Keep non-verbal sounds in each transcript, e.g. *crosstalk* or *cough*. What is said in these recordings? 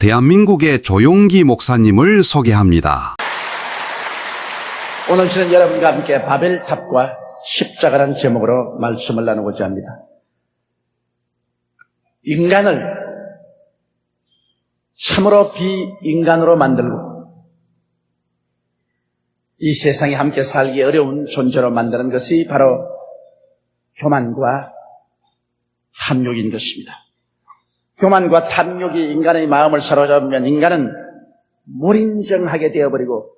대한민국의 조용기 목사님을 소개합니다. 오늘 저는 여러분과 함께 바벨탑과 십자가라는 제목으로 말씀을 나누고자 합니다. 인간을 참으로 비인간으로 만들고 이 세상에 함께 살기 어려운 존재로 만드는 것이 바로 교만과 탐욕인 것입니다. 교만과 탐욕이 인간의 마음을 사로잡으면 인간은 무인정하게 되어버리고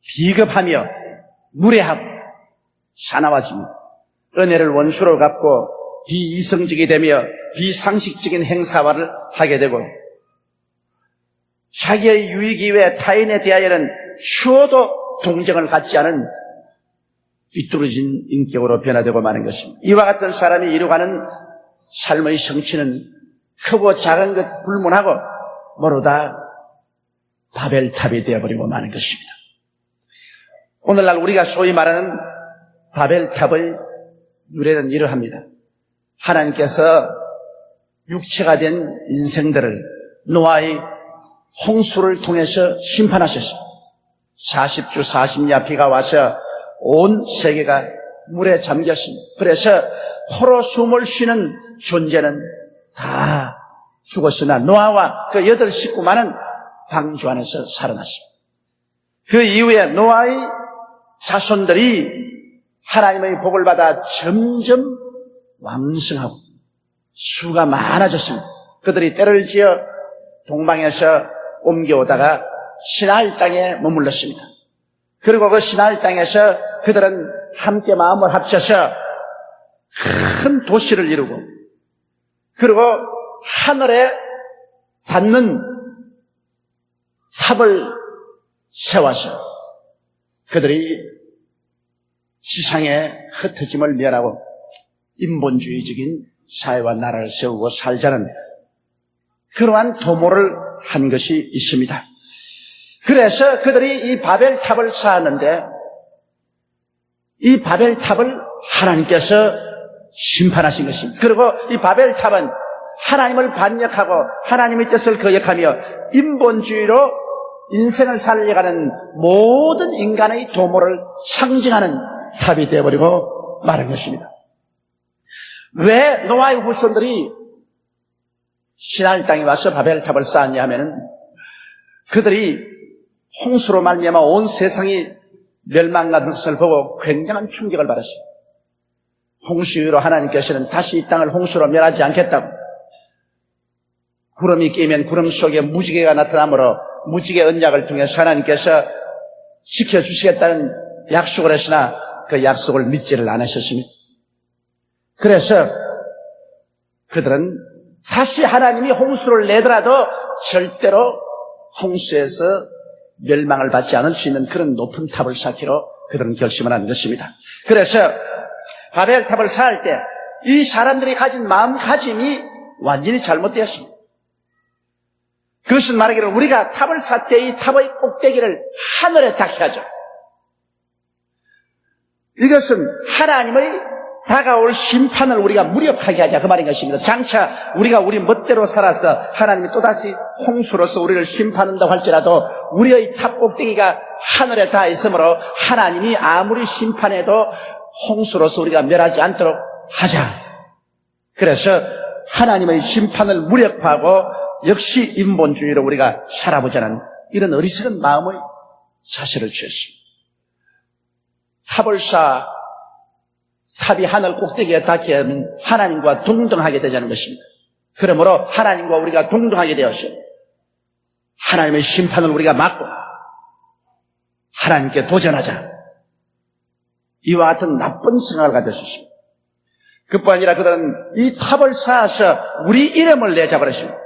비겁하며 무례하고 사나워집니다. 은혜를 원수로 갚고 비이성적이 되며 비상식적인 행사화를 하게 되고 자기의 유익 이외에 타인에 대하여는 추워도 동정을 갖지 않은 삐뚤어진 인격으로 변화되고 마는 것입니다. 이와 같은 사람이 이루가는 삶의 성취는 크고 작은 것 불문하고 모두 다 바벨탑이 되어버리고 마는 것입니다. 오늘날 우리가 소위 말하는 바벨탑의 유래는 이러합니다. 하나님께서 육체가 된 인생들을 노아의 홍수를 통해서 심판하셨습니다. 40주 40야 비가 와서 온 세계가 물에 잠겼습니다. 그래서 호로 숨을 쉬는 존재는 다 죽었으나 노아와 그 여덟 식구만은 방주 안에서 살아났습니다. 그 이후에 노아의 자손들이 하나님의 복을 받아 점점 왕성하고 수가 많아졌습니다. 그들이 때를 지어 동방에서 옮겨오다가 신할 땅에 머물렀습니다. 그리고 그 신할 땅에서 그들은 함께 마음을 합쳐서 큰 도시를 이루고 그리고 하늘에 닿는 탑을 세워서 그들이 지상의 흩어짐을 멸하고 인본주의적인 사회와 나라를 세우고 살자는 그러한 도모를 한 것이 있습니다. 그래서 그들이 이 바벨탑을 쌓았는데 이 바벨탑을 하나님께서 심판하신 것입니다. 그리고 이 바벨탑은 하나님을 반역하고 하나님의 뜻을 거역하며 인본주의로 인생을 살려가는 모든 인간의 도모를 상징하는 탑이 되어버리고 마는 것입니다. 왜 노아의 후손들이 신할 땅에 와서 바벨탑을 쌓았냐 하면은 그들이 홍수로 말미암아 온 세상이 멸망한 것을 보고 굉장한 충격을 받았습니다. 홍수로 하나님께서는 다시 이 땅을 홍수로 멸하지 않겠다고 구름이 끼면 구름 속에 무지개가 나타나므로 무지개 언약을 통해서 하나님께서 지켜주시겠다는 약속을 했으나 그 약속을 믿지를 않으셨습니다. 그래서 그들은 다시 하나님이 홍수를 내더라도 절대로 홍수에서 멸망을 받지 않을 수 있는 그런 높은 탑을 쌓기로 그들은 결심을 한 것입니다. 그래서 바벨탑을 쌓을 때 이 사람들이 가진 마음가짐이 완전히 잘못되었습니다. 그것은 말하기를 우리가 탑을 쌓을 때 이 탑의 꼭대기를 하늘에 닿게 하죠. 이것은 하나님의 다가올 심판을 우리가 무력하게 하자 그 말인 것입니다. 장차 우리가 우리 멋대로 살아서 하나님이 또다시 홍수로서 우리를 심판한다고 할지라도 우리의 탑 꼭대기가 하늘에 닿아 있으므로 하나님이 아무리 심판해도 홍수로서 우리가 멸하지 않도록 하자. 그래서 하나님의 심판을 무력화하고 역시 인본주의로 우리가 살아보자는 이런 어리석은 마음의 사실을 취했습니다. 탑을 쌓아 탑이 하늘 꼭대기에 닿게 하면 하나님과 동등하게 되자는 것입니다. 그러므로 하나님과 우리가 동등하게 되었어요. 하나님의 심판을 우리가 막고 하나님께 도전하자. 이와 같은 나쁜 생각을 가졌습니다. 그뿐 아니라 그들은 이 탑을 쌓아서 우리 이름을 내자 그랬습니다.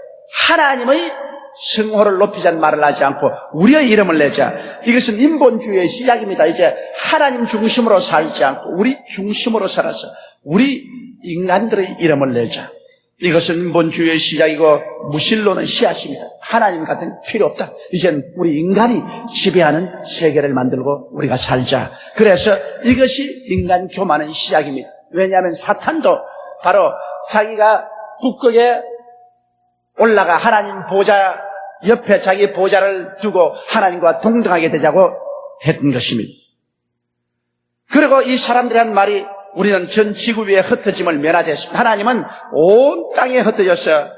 하나님의 성호를 높이자는 말을 하지 않고 우리의 이름을 내자. 이것은 인본주의의 시작입니다. 이제 하나님 중심으로 살지 않고 우리 중심으로 살아서 우리 인간들의 이름을 내자. 이것은 인본주의의 시작이고 무신론의 씨앗입니다. 하나님 같은 필요 없다. 이젠 우리 인간이 지배하는 세계를 만들고 우리가 살자. 그래서 이것이 인간 교만의 시작입니다. 왜냐하면 사탄도 바로 자기가 북극에 올라가 하나님 보좌 옆에 자기 보좌를 두고 하나님과 동등하게 되자고 했던 것입니다. 그리고 이 사람들이 한 말이 우리는 전 지구 위에 흩어짐을 면하지 했습니다. 하나님은 온 땅에 흩어져서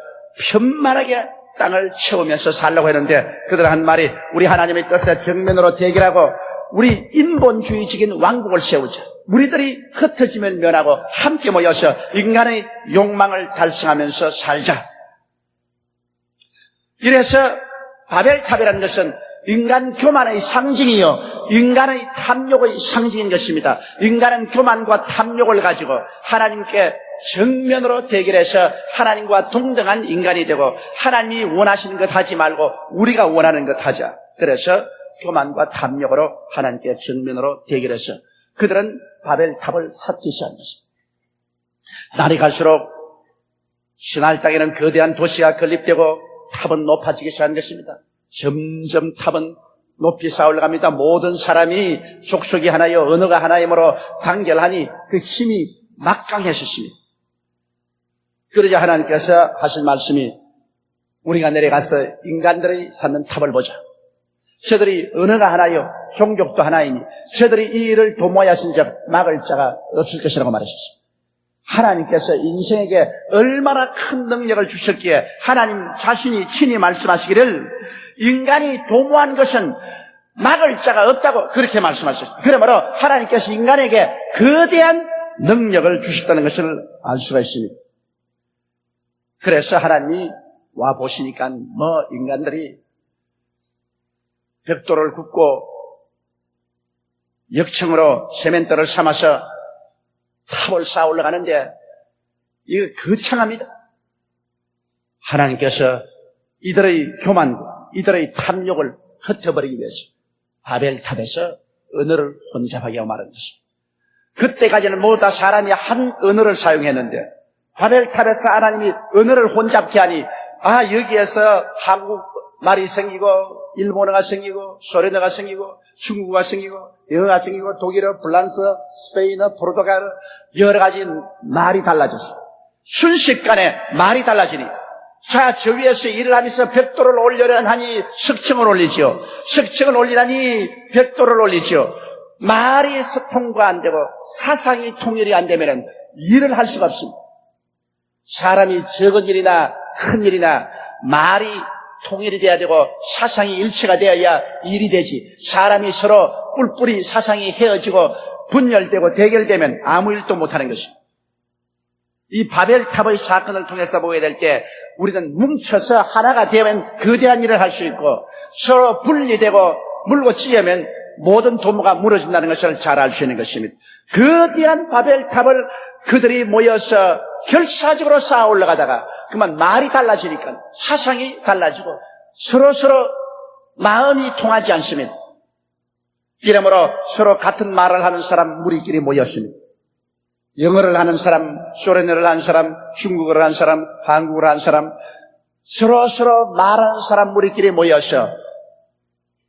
편만하게 땅을 채우면서 살라고 했는데 그들 한 말이 우리 하나님의 뜻에 정면으로 대결하고 우리 인본주의적인 왕국을 세우자. 우리들이 흩어짐을 면하고 함께 모여서 인간의 욕망을 달성하면서 살자. 이래서 바벨탑이라는 것은 인간 교만의 상징이요. 인간의 탐욕의 상징인 것입니다. 인간은 교만과 탐욕을 가지고 하나님께 정면으로 대결해서 하나님과 동등한 인간이 되고 하나님이 원하시는 것 하지 말고 우리가 원하는 것 하자. 그래서 교만과 탐욕으로 하나님께 정면으로 대결해서 그들은 바벨탑을 쌓기 시작한 것입니다. 날이 갈수록 신할 땅에는 거대한 도시가 건립되고 탑은 높아지기 시작한 것입니다. 점점 탑은 높이 쌓아올라갑니다. 모든 사람이 족속이 하나요, 언어가 하나이므로 단결하니 그 힘이 막강해졌습니다. 그러자 하나님께서 하신 말씀이 우리가 내려가서 인간들이 쌓는 탑을 보자. 저들이 언어가 하나요, 종족도 하나이니 저들이 이 일을 도모하신 적 막을 자가 없을 것이라고 말하셨습니다. 하나님께서 인생에게 얼마나 큰 능력을 주셨기에 하나님 자신이 친히 말씀하시기를 인간이 도모한 것은 막을 자가 없다고 그렇게 말씀하셨어요. 그러므로 하나님께서 인간에게 거대한 능력을 주셨다는 것을 알 수가 있습니다. 그래서 하나님이 와 보시니까 뭐 인간들이 벽돌을 굽고 역청으로 세멘대를 삼아서 탑을 쌓아 올라가는데 이거 거창합니다. 하나님께서 이들의 교만, 이들의 탐욕을 흩어버리기 위해서 바벨탑에서 언어를 혼잡하게 하고 말한 것입니다. 그때까지는 모두 다 사람이 한 언어를 사용했는데 바벨탑에서 하나님이 언어를 혼잡케 하니 아 여기에서 한국 말이 생기고 일본어가 생기고 소련어가 생기고 중국어가 생기고 영어가 생기고 독일어, 프랑스, 스페인어, 포르투갈어 여러 가지 말이 달라졌어. 순식간에 말이 달라지니 자, 저 위에서 일을 하면서 벽돌을 올려야 하니 석층을 올리죠. 석층을 올리라니 벽돌을 올리죠. 말이 소통가 안 되고 사상이 통일이 안 되면 일을 할 수가 없습니다. 사람이 적은 일이나 큰 일이나 말이 통일이 돼야 되고 사상이 일치가 되어야 일이 되지. 사람이 서로 뿔뿔이 사상이 헤어지고 분열되고 대결되면 아무 일도 못하는 것입니다. 이 바벨탑의 사건을 통해서 보게 될 때 우리는 뭉쳐서 하나가 되면 거대한 일을 할 수 있고 서로 분리되고 물고 찌려면 모든 도모가 무너진다는 것을 잘 알 수 있는 것입니다. 거대한 바벨탑을 그들이 모여서 결사적으로 쌓아 올라가다가 그만 말이 달라지니까 사상이 달라지고 서로서로 마음이 통하지 않습니다. 이러므로 서로 같은 말을 하는 사람 무리끼리 모였습니다. 영어를 하는 사람, 소련어를 하는 사람, 중국어를 하는 사람, 한국어를 하는 사람, 서로 서로 말하는 사람 무리끼리 모여서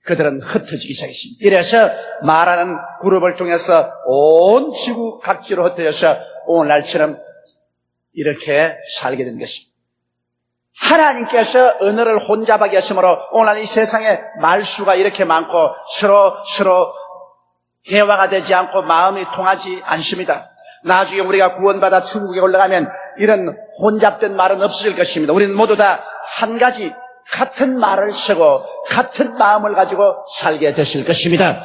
그들은 흩어지기 시작했습니다. 이래서 말하는 그룹을 통해서 온 지구 각지로 흩어져서 오늘날처럼 이렇게 살게 된 것입니다. 하나님께서 언어를 혼잡하게 하심으로 오늘 이 세상에 말수가 이렇게 많고 서로 서로 대화가 되지 않고 마음이 통하지 않습니다. 나중에 우리가 구원받아 천국에 올라가면 이런 혼잡된 말은 없어질 것입니다. 우리는 모두 다 한 가지 같은 말을 쓰고 같은 마음을 가지고 살게 되실 것입니다.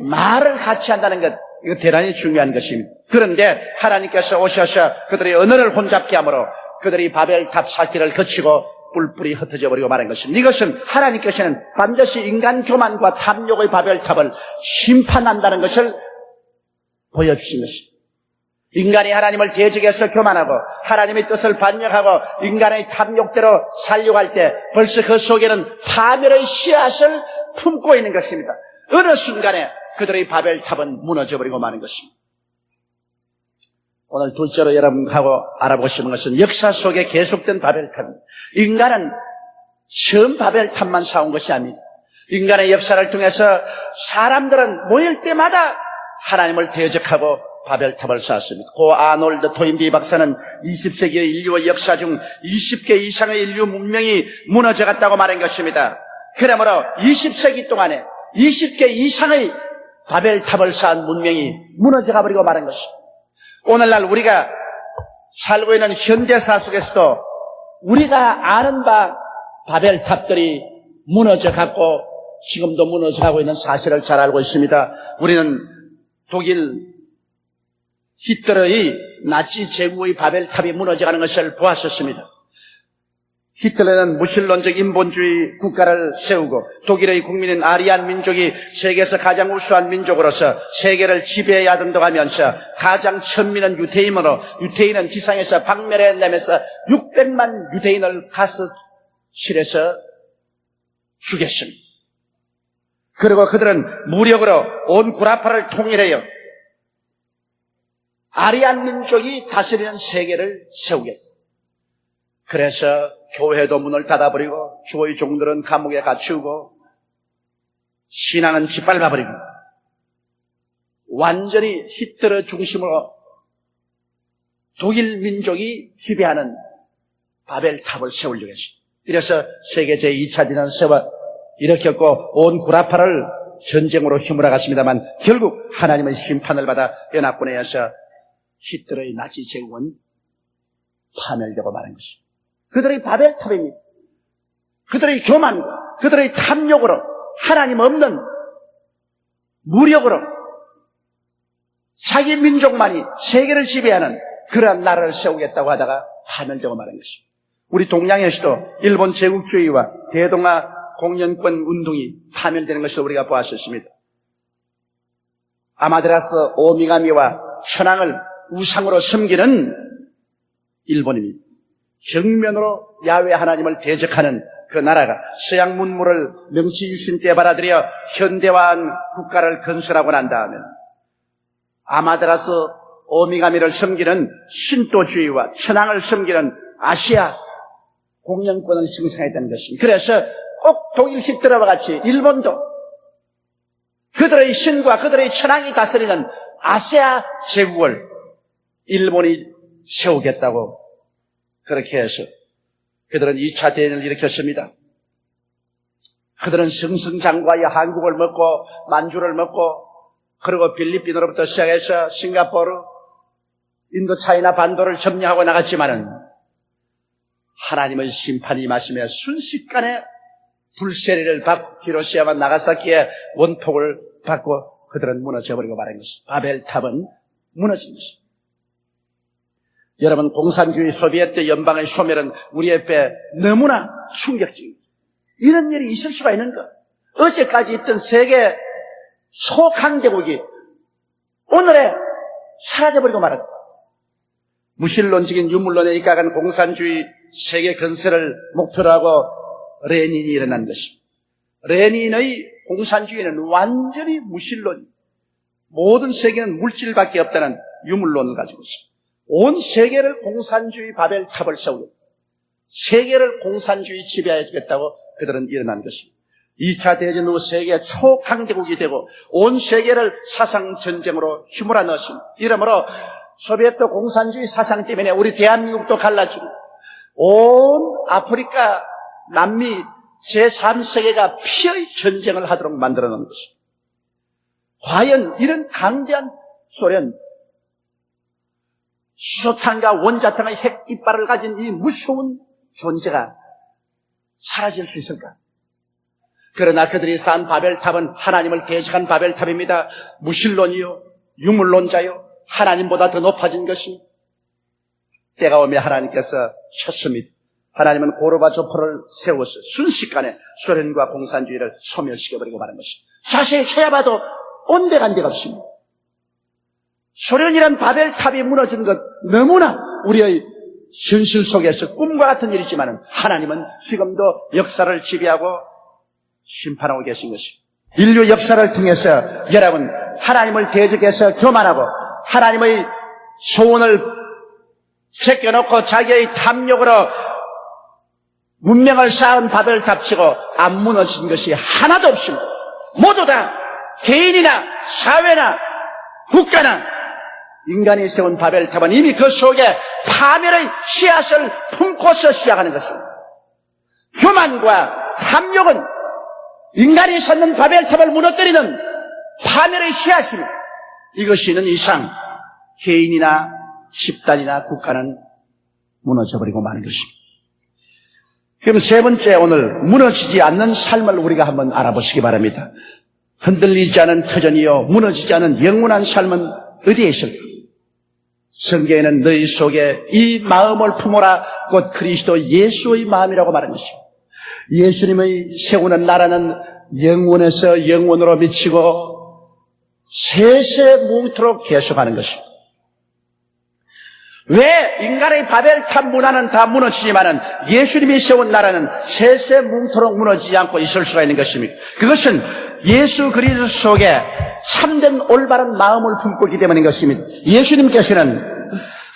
말을 같이 한다는 것, 이거 대단히 중요한 것입니다. 그런데 하나님께서 오셔서 그들의 언어를 혼잡게 함으로 그들이 바벨탑 쌓기를 거치고 뿔뿔이 흩어져 버리고 말한 것입니다. 이것은 하나님께서는 반드시 인간 교만과 탐욕의 바벨탑을 심판한다는 것을 보여주신 것입니다. 인간이 하나님을 대적해서 교만하고 하나님의 뜻을 반역하고 인간의 탐욕대로 살려고 할때 벌써 그 속에는 파멸의 씨앗을 품고 있는 것입니다. 어느 순간에 그들의 바벨탑은 무너져버리고 마는 것입니다. 오늘 둘째로 여러분하고 알아보고 싶은 것은 역사 속에 계속된 바벨탑입니다. 인간은 처음 바벨탑만 쌓은 것이 아닙니다. 인간의 역사를 통해서 사람들은 모일 때마다 하나님을 대적하고 바벨탑을 쌓았습니다. 고 아놀드 토인비 박사는 20세기의 인류의 역사 중 20개 이상의 인류 문명이 무너져 갔다고 말한 것입니다. 그러므로 20세기 동안에 20개 이상의 바벨탑을 쌓은 문명이 무너져 가 버리고 말한 것입니다. 오늘날 우리가 살고 있는 현대사 속에서도 우리가 아는 바 바벨탑들이 무너져 갔고 지금도 무너져 가고 있는 사실을 잘 알고 있습니다. 우리는 독일 히틀러의 나치 제국의 바벨탑이 무너져가는 것을 보았었습니다. 히틀러는 무신론적 인본주의 국가를 세우고 독일의 국민인 아리안 민족이 세계에서 가장 우수한 민족으로서 세계를 지배해야 된다면서 가장 천민은 유태인으로 유태인은 지상에서 박멸해 내면서 600만 유대인을 가스실에서 죽였습니다. 그리고 그들은 무력으로 온 구라파를 통일해요. 아리안 민족이 다스리는 세계를 세우게. 그래서 교회도 문을 닫아버리고 주의 종들은 감옥에 갇히고 신앙은 짓밟아버리고 완전히 히틀러 중심으로 독일 민족이 지배하는 바벨탑을 세우려고 했습니다. 이래서 세계 제2차 대전 세워 일으켰고 온 구라파를 전쟁으로 휘몰아갔습니다만 결국 하나님의 심판을 받아 연합군에 의해서 히틀러의 나치 제국은 파멸되고 마는 것입니다. 그들의 바벨탑입니다. 그들의 교만과 그들의 탐욕으로 하나님 없는 무력으로 자기 민족만이 세계를 지배하는 그러한 나라를 세우겠다고 하다가 파멸되고 마는 것입니다. 우리 동양에서도 일본 제국주의와 대동아 공연권 운동이 파멸되는 것을 우리가 보았었습니다. 아마데라스 오미가미와 천황을 우상으로 섬기는 일본입니다. 정면으로 야외 하나님을 대적하는 그 나라가 서양 문물을 명치 유신 때 받아들여 현대화한 국가를 건설하고 난 다음에 아마데라스 오미가미를 섬기는 신도주의와 천황을 섬기는 아시아 공영권을 형성했다는 것입니다. 그래서 꼭 독일 히틀러와 같이 일본도 그들의 신과 그들의 천황이 다스리는 아시아 제국을 일본이 세우겠다고 그렇게 해서 그들은 2차 대전을 일으켰습니다. 그들은 승승장구하여 한국을 먹고 만주를 먹고 그리고 필리핀으로부터 시작해서 싱가포르, 인도 차이나 반도를 점령하고 나갔지만은 하나님의 심판이 임하시며 순식간에 불세리를 받고 히로시아와 나가사키에 원폭을 받고 그들은 무너져버리고 말한 것입니다. 바벨탑은 무너진 것입니다. 여러분 공산주의 소비에트 연방의 소멸은 우리 앞에 너무나 충격적입니다. 이런 일이 있을 수가 있는가? 어제까지 있던 세계 소강대국이 오늘에 사라져버리고 말았다. 무신론적인 유물론에 입각한 공산주의 세계 건설을 목표로 하고 레닌이 일어난 것입니다. 레닌의 공산주의는 완전히 무신론, 모든 세계는 물질밖에 없다는 유물론을 가지고 있습니다. 온 세계를 공산주의 바벨탑을 세우고 세계를 공산주의 지배해 주겠다고 그들은 일어난 것입니다. 2차 대전 후 세계 초강대국이 되고 온 세계를 사상 전쟁으로 휘몰아 넣었습니다. 이러므로 소비에트 공산주의 사상 때문에 우리 대한민국도 갈라지고 온 아프리카, 남미 제3세계가 피의 전쟁을 하도록 만들어 놓은 것입니다. 과연 이런 강대한 소련, 수소탄과 원자탄의 핵 이빨을 가진 이 무서운 존재가 사라질 수 있을까? 그러나 그들이 쌓은 바벨탑은 하나님을 대적한 바벨탑입니다. 무신론이요, 유물론자요, 하나님보다 더 높아진 것입니다. 때가 오면 하나님께서 쳤습니다. 하나님은 고르바조프를 세워서 순식간에 소련과 공산주의를 소멸시켜버리고 마는 것입니다. 자세히 찾아봐도 온데간 데가 없습니다. 소련이란 바벨탑이 무너진 것 너무나 우리의 현실 속에서 꿈과 같은 일이지만 하나님은 지금도 역사를 지배하고 심판하고 계신 것입니다. 인류 역사를 통해서 여러분 하나님을 대적해서 교만하고 하나님의 소원을 제껴놓고 자기의 탐욕으로 문명을 쌓은 바벨탑 치고 안 무너진 것이 하나도 없습니다. 모두 다 개인이나 사회나 국가나 인간이 세운 바벨탑은 이미 그 속에 파멸의 씨앗을 품고서 시작하는 것입니다. 교만과 탐욕은 인간이 쌓는 바벨탑을 무너뜨리는 파멸의 씨앗입니다. 이것이 있는 이상 개인이나 집단이나 국가는 무너져버리고 마는 것입니다. 그럼 세 번째 오늘 무너지지 않는 삶을 우리가 한번 알아보시기 바랍니다. 흔들리지 않은 터전이요 무너지지 않은 영원한 삶은 어디에 있을까? 성경에는 너희 속에 이 마음을 품어라 곧 그리스도 예수의 마음이라고 말한 것입니다. 예수님의 세우는 나라는 영원에서 영원으로 미치고 세세 뭉토록 계속하는 것입니다. 왜 인간의 바벨탑 문화는 다 무너지지만은 예수님이 세운 나라는 세세 뭉토록 무너지지 않고 있을 수가 있는 것입니다. 그것은 예수 그리스도 속에 참된 올바른 마음을 품고 있기 때문인 것입니다. 예수님께서는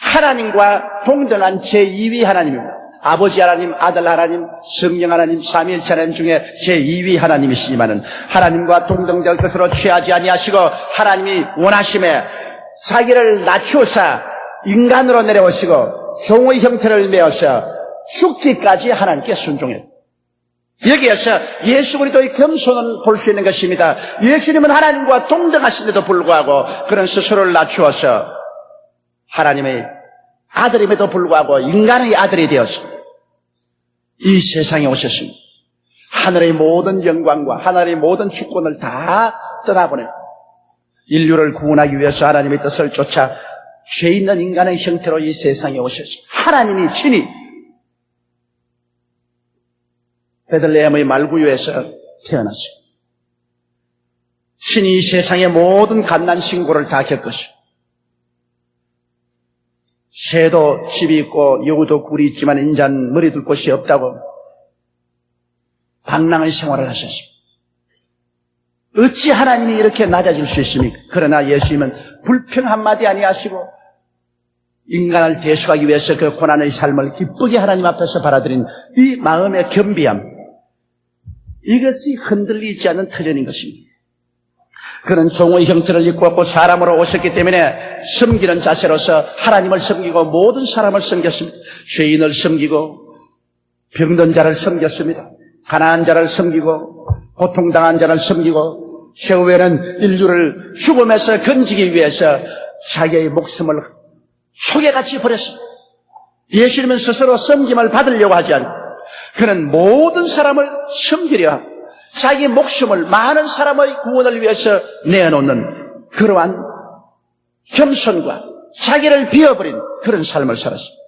하나님과 동등한 제2위 하나님입니다. 아버지 하나님, 아들 하나님, 성령 하나님, 삼위일체 하나님 중에 제2위 하나님이시지만은 하나님과 동등될 것으로 취하지 아니하시고 하나님이 원하심에 자기를 낮추어서 인간으로 내려오시고 종의 형태를 메어서 죽기까지 하나님께 순종했다. 여기에서 예수 그리스도의 겸손을 볼 수 있는 것입니다. 예수님은 하나님과 동등하신데도 불구하고 그런 스스로를 낮추어서 하나님의 아들임에도 불구하고 인간의 아들이 되어서 이 세상에 오셨습니다. 하늘의 모든 영광과 하늘의 모든 주권을 다 떠나보내 인류를 구원하기 위해서 하나님의 뜻을 쫓아 죄 있는 인간의 형태로 이 세상에 오셨습니다. 하나님이 친히 베들레헴의 말구유에서 태어났어요. 신이 이 세상의 모든 갓난 신고를 다 겪으시고 새도 집이 있고 여우도 굴이 있지만 인자는 머리 둘 곳이 없다고 방랑의 생활을 하셨습니다. 어찌 하나님이 이렇게 낮아질 수 있습니까? 그러나 예수님은 불평 한마디 아니하시고 인간을 대수하기 위해서 그 고난의 삶을 기쁘게 하나님 앞에서 받아들인 이 마음의 겸비함 이것이 흔들리지 않는 터전인 것입니다. 그는 종의 형태를 입고 왔고 사람으로 오셨기 때문에 섬기는 자세로서 하나님을 섬기고 모든 사람을 섬겼습니다. 죄인을 섬기고 병든 자를 섬겼습니다. 가난한 자를 섬기고 고통당한 자를 섬기고 최후에는 인류를 죽음에서 건지기 위해서 자기의 목숨을 소개같이 버렸습니다. 예수님은 스스로 섬김을 받으려고 하지 않고 그는 모든 사람을 섬기려 자기 목숨을 많은 사람의 구원을 위해서 내놓는 그러한 겸손과 자기를 비워버린 그런 삶을 살았습니다.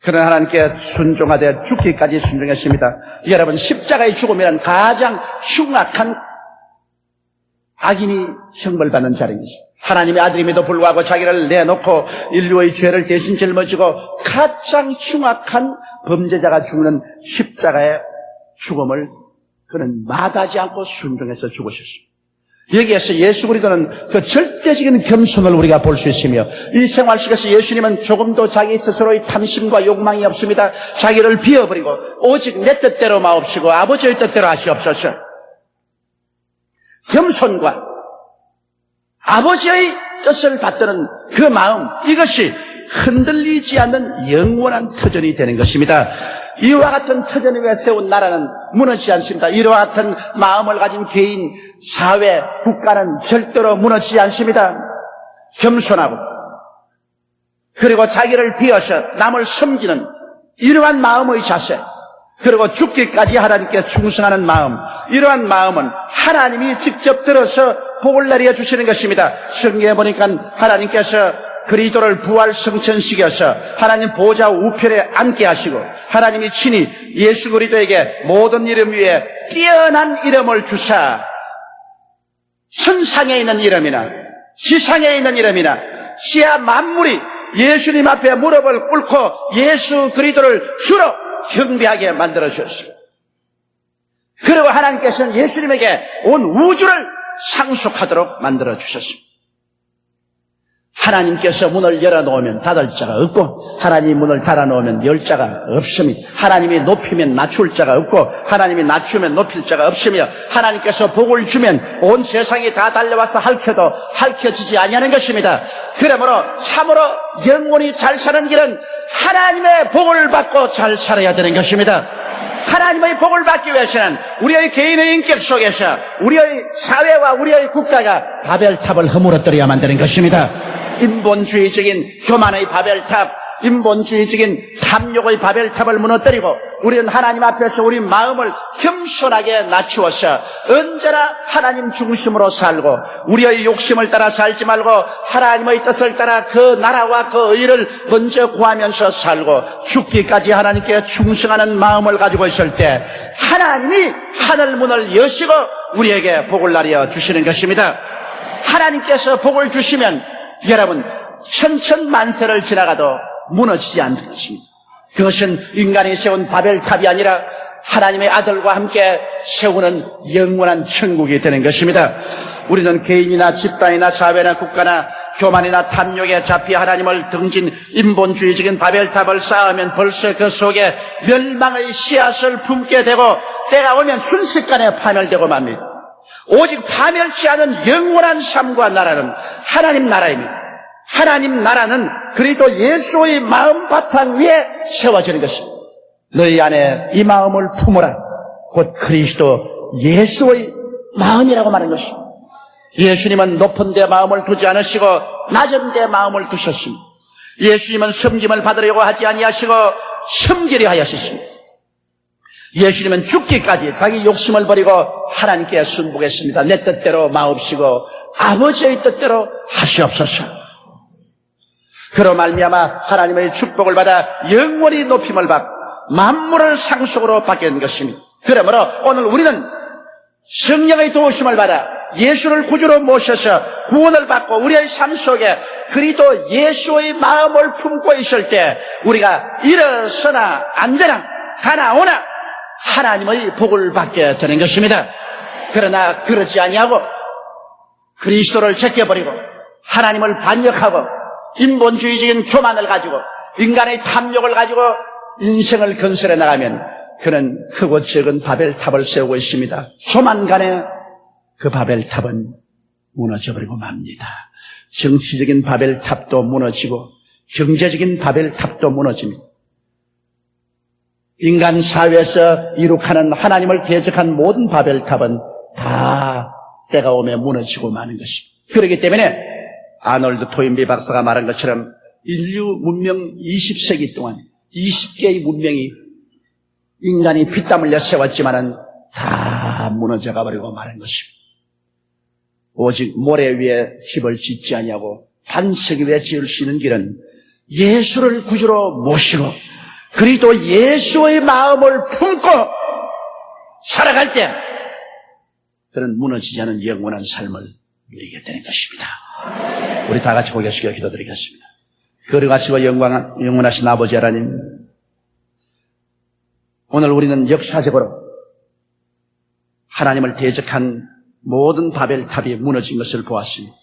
그런 하나님께 순종하되 죽기까지 순종했습니다. 여러분 십자가의 죽음이란 가장 흉악한 악인이 형벌받는 자리입니다. 하나님의 아들임에도 불구하고 자기를 내놓고 인류의 죄를 대신 짊어지고 가장 흉악한 범죄자가 죽는 십자가의 죽음을 그는 마다하지 않고 순종해서 죽으셨습니다. 여기에서 예수 그리스도는 그 절대적인 겸손을 우리가 볼 수 있으며 이 생활 속에서 예수님은 조금도 자기 스스로의 탐심과 욕망이 없습니다. 자기를 비워버리고 오직 내 뜻대로 마옵시고 아버지의 뜻대로 하시옵소서. 겸손과 아버지의 뜻을 받드는 그 마음 이것이 흔들리지 않는 영원한 터전이 되는 것입니다. 이와 같은 터전 위에 세운 나라는 무너지지 않습니다. 이와 같은 마음을 가진 개인, 사회, 국가는 절대로 무너지지 않습니다. 겸손하고 그리고 자기를 비워서 남을 섬기는 이러한 마음의 자세 그리고 죽기까지 하나님께 충성하는 마음 이러한 마음은 하나님이 직접 들어서 복을 내려 주시는 것입니다. 성경에 보니까 하나님께서 그리스도를 부활 성천시켜서 하나님 보좌 우편에 앉게 하시고 하나님이 친히 예수 그리스도에게 모든 이름 위에 뛰어난 이름을 주사 천상에 있는 이름이나 지상에 있는 이름이나 지하 만물이 예수님 앞에 무릎을 꿇고 예수 그리스도를 주로 경배하게 만들어 주셨습니다. 그리고 하나님께서는 예수님에게 온 우주를 상속하도록 만들어 주셨습니다. 하나님께서 문을 열어놓으면 닫을 자가 없고 하나님이 문을 닫아놓으면 열 자가 없습니다. 하나님이 높이면 낮출 자가 없고 하나님이 낮추면 높일 자가 없으며 하나님께서 복을 주면 온 세상이 다 달려와서 핥혀도 핥혀지지 아니하는 것입니다. 그러므로 참으로 영원히 잘 사는 길은 하나님의 복을 받고 잘 살아야 되는 것입니다. 하나님의 복을 받기 위해서는 우리의 개인의 인격 속에서 우리의 사회와 우리의 국가가 바벨탑을 허물어뜨려야만 되는 것입니다. 인본주의적인 교만의 바벨탑, 인본주의적인 탐욕의 바벨탑을 무너뜨리고 우리는 하나님 앞에서 우리 마음을 겸손하게 낮추어서 언제나 하나님 중심으로 살고 우리의 욕심을 따라 살지 말고 하나님의 뜻을 따라 그 나라와 그 의를 먼저 구하면서 살고 죽기까지 하나님께 충성하는 마음을 가지고 있을 때 하나님이 하늘 문을 여시고 우리에게 복을 나려 주시는 것입니다. 하나님께서 복을 주시면 여러분 천천만세를 지나가도 무너지지 않는 것입니다. 그것은 인간이 세운 바벨탑이 아니라 하나님의 아들과 함께 세우는 영원한 천국이 되는 것입니다. 우리는 개인이나 집단이나 사회나 국가나 교만이나 탐욕에 잡히 하나님을 등진 인본주의적인 바벨탑을 쌓으면 벌써 그 속에 멸망의 씨앗을 품게 되고 때가 오면 순식간에 파멸되고 맙니다. 오직 파멸치 않은 영원한 삶과 나라는 하나님 나라입니다. 하나님 나라는 그리스도 예수의 마음 바탕 위에 세워지는 것입니다. 너희 안에 이 마음을 품으라. 곧 그리스도 예수의 마음이라고 말하는 것입니다. 예수님은 높은 데 마음을 두지 않으시고 낮은 데 마음을 두셨습니다. 예수님은 섬김을 받으려고 하지 아니하시고 섬기려 하였습니다. 예수님은 죽기까지 자기 욕심을 버리고 하나님께 순복했습니다. 내 뜻대로 마옵시고 아버지의 뜻대로 하시옵소서. 그로 말미암아 하나님의 축복을 받아 영원히 높임을 받고 만물을 상속으로 된 것입니다. 그러므로 오늘 우리는 성령의 도우심을 받아 예수를 구주로 모셔서 구원을 받고 우리의 삶 속에 그리도 예수의 마음을 품고 있을 때 우리가 일어서나 앉으나 가나 오나 하나님의 복을 받게 되는 것입니다. 그러나 그러지 아니하고 그리스도를 제껴버리고 하나님을 반역하고 인본주의적인 교만을 가지고 인간의 탐욕을 가지고 인생을 건설해 나가면 그는 크고 적은 바벨탑을 세우고 있습니다. 조만간에 그 바벨탑은 무너져버리고 맙니다. 정치적인 바벨탑도 무너지고 경제적인 바벨탑도 무너집니다. 인간 사회에서 이룩하는 하나님을 대적한 모든 바벨탑은 다 때가 오면 무너지고 마는 것입니다. 그렇기 때문에 아놀드 토인비 박사가 말한 것처럼 인류 문명 20세기 동안 20개의 문명이 인간이 피땀 흘려 세웠지만은 다 무너져가 버리고 마는 것입니다. 오직 모래 위에 집을 짓지 아니하고 반석 위에 지을 수 있는 길은 예수를 구주로 모시고 그리도 예수의 마음을 품고 살아갈 때 그는 무너지지 않은 영원한 삶을 누리게 되는 것입니다. 우리 다 같이 고개 숙여 기도드리겠습니다. 거룩하시고 영광, 영원하신 아버지 하나님, 오늘 우리는 역사적으로 하나님을 대적한 모든 바벨탑이 무너진 것을 보았습니다.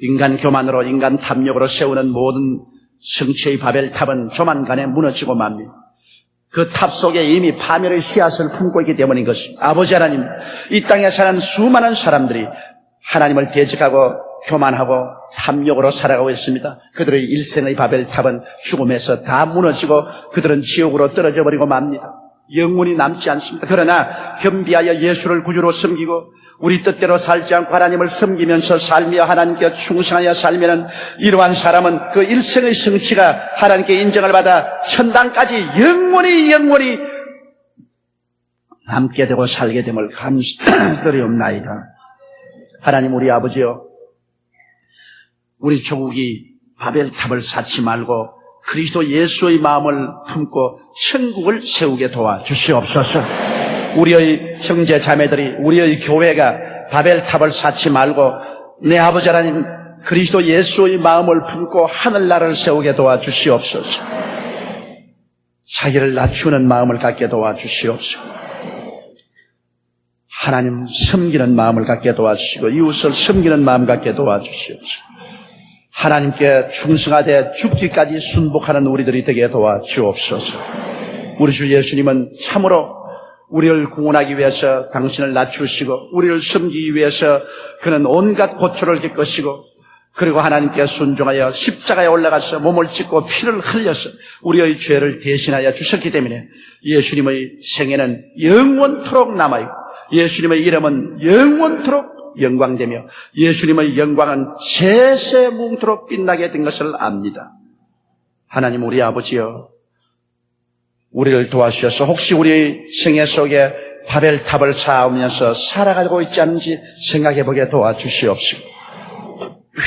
인간 교만으로 인간 탐욕으로 세우는 모든 성체의 바벨탑은 조만간에 무너지고 맙니다. 그 탑 속에 이미 파멸의 씨앗을 품고 있기 때문인 것입니다. 아버지 하나님, 이 땅에 사는 수많은 사람들이 하나님을 대적하고 교만하고 탐욕으로 살아가고 있습니다. 그들의 일생의 바벨탑은 죽음에서 다 무너지고 그들은 지옥으로 떨어져 버리고 맙니다. 영혼이 남지 않습니다. 그러나 겸비하여 예수를 구주로 섬기고 우리 뜻대로 살지 않고 하나님을 섬기면서 살며 하나님께 충성하여 살면은 이러한 사람은 그 일생의 성취가 하나님께 인정을 받아 천당까지 영원히 영원히 남게 되고 살게 됨을 감사드리옵나이다. *clears throat* 하나님 우리 아버지요 우리 조국이 바벨탑을 쌓지 말고 그리스도 예수의 마음을 품고 천국을 세우게 도와 주시옵소서. 우리의 형제 자매들이 우리의 교회가 바벨탑을 쌓지 말고 내 아버지 하나님 그리스도 예수의 마음을 품고 하늘나라를 세우게 도와 주시옵소서. 자기를 낮추는 마음을 갖게 도와 주시옵소서. 하나님 섬기는 마음을 갖게 도와주시고 이웃을 섬기는 마음 갖게 도와주시옵소서. 하나님께 충성하되 죽기까지 순복하는 우리들이 되게 도와 주옵소서. 우리 주 예수님은 참으로 우리를 구원하기 위해서 당신을 낮추시고 우리를 섬기기 위해서 그는 온갖 고초를 겪으시고 그리고 하나님께 순종하여 십자가에 올라가서 몸을 찢고 피를 흘려서 우리의 죄를 대신하여 주셨기 때문에 예수님의 생애는 영원토록 남아있고 예수님의 이름은 영원토록 영광되며 예수님의 영광은 세세 뭉토록 빛나게 된 것을 압니다. 하나님 우리 아버지여 우리를 도와주셔서 혹시 우리 생애 속에 바벨탑을 쌓으면서 살아가고 있지 않은지 생각해보게 도와주시옵시고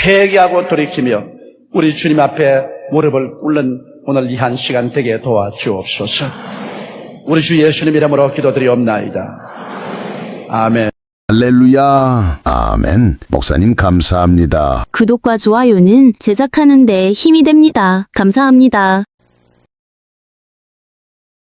회개하고 돌이키며 우리 주님 앞에 무릎을 꿇는 오늘 이 한 시간 되게 도와주옵소서. 우리 주 예수님 이름으로 기도드리옵나이다. 아멘. 할렐루야. 아멘. 목사님 감사합니다. 구독과 좋아요는 제작하는 데 힘이 됩니다. 감사합니다.